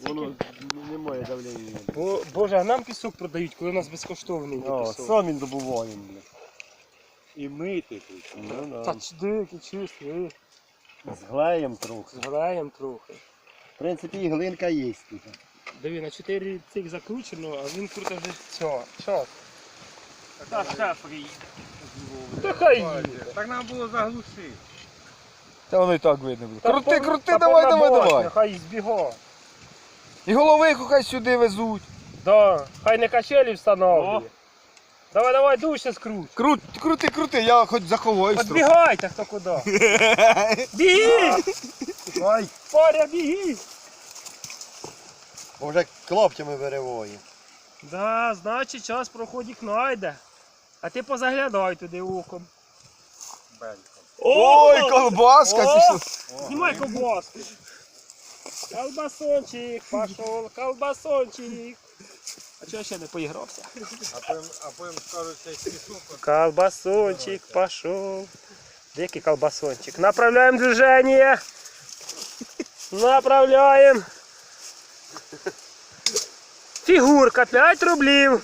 Воно немає давлення. Бо, Боже, а нам пісок продають, коли у нас безкоштовний є О, пісок. самі добуваємо, блядь. І мити тут. Ну, Та да. чи дикий, чистий, З глеєм трохи. зграємо трохи. В принципі, і глинка є тут. Диви, на 4 цих закручено, а він круто вже все. Що? Так, так, приїде. Та хай їде. Так нам було заглушити. Та воно і так видно буде. Крути, крути, давай, давай, давай. Нехай збіго. І головиху хай сюди везуть. Да, хай не качелі встановлює. Давай, давай, дужче скруть. Крут, крути, крути, я хоч заховаюсь трохи. Подбігайте хто куди. Біги! Ай, Паря, біги! вже клаптями вириває. Да, значить час проходить найде. А ти позаглядай туди оком. Ой, колбаска О! пішла. Знімай ковбаску. Колбасончик, пошел, колбасончик. А чого я ще не поігрався? А потім, а потім скажуть, пісок. Колбасончик пошел. Дикий колбасончик. Направляем движение. Направляем. Фигурка 5 рублів.